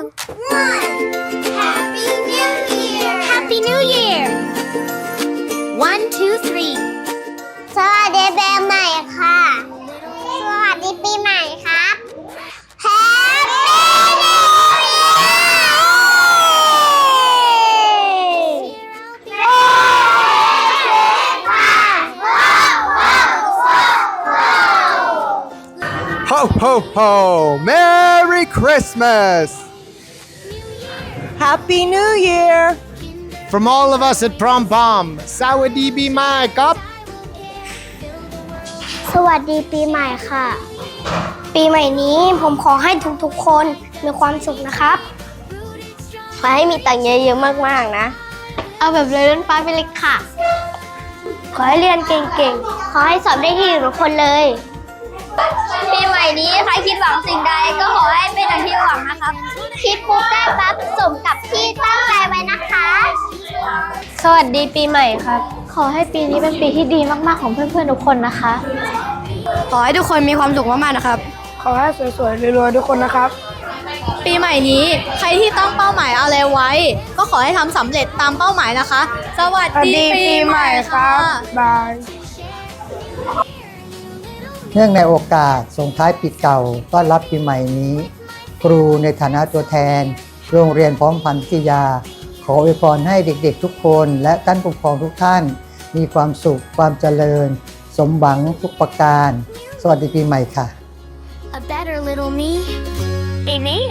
one. Happy New Year. Happy New Year one two three สวัสดีปีใหม่ค่ะ สวัสดีปีใหม่ครับ Happy New Ho, ho, ho! Merry Christmas! Happy New Year From all of us at Prom Pom, Sawadi Be My Cup! สวัสดีปีใหม่ค่ะ ปีใหม่นี้ผมขอให้ทุกๆคนมีความสุขนะครับ ขอให้มีตังค์เยอะๆมากๆนะ เอาแบบเลยล้นฟ้าไปเลยค่ะ ขอให้เรียนเก่งๆ ขอให้สอบได้ที่หนึ่งทุกคนเลย ปีใหม่นี้ใครคิดหวังสิ่งใดก็ขอให้เป็นอย่างที่ห สวัสดีปีใหม่ครับ ขอให้ปีนี้เป็นปีที่ดีมากๆของเพื่อนๆทุกคนนะคะ ขอให้ทุกคนมีความสุขมากๆนะครับ ขอให้สวยๆรวยๆทุกคนนะครับ ปีใหม่นี้ใครที่ตั้งเป้าหมายอะไรไว้ ก็ขอให้ทำสำเร็จตามเป้าหมายนะคะ สวัสสวัสดีดีปีใหม่ครับบาย เนื่องในโอกาสส่งท้ายปีเก่าต้อนรับปีใหม่นี้ ครูในฐานะตัวแทน โรงเรียนพร้อมพันธ์วิทยา ขออวยพรให้เด็กๆทุกคนและท่านปกครองทุกท่าน มีความสุขความเจริญ สมหวังทุกประการ สวัสดีปีใหม่ค่ะ A better little me ปีนี้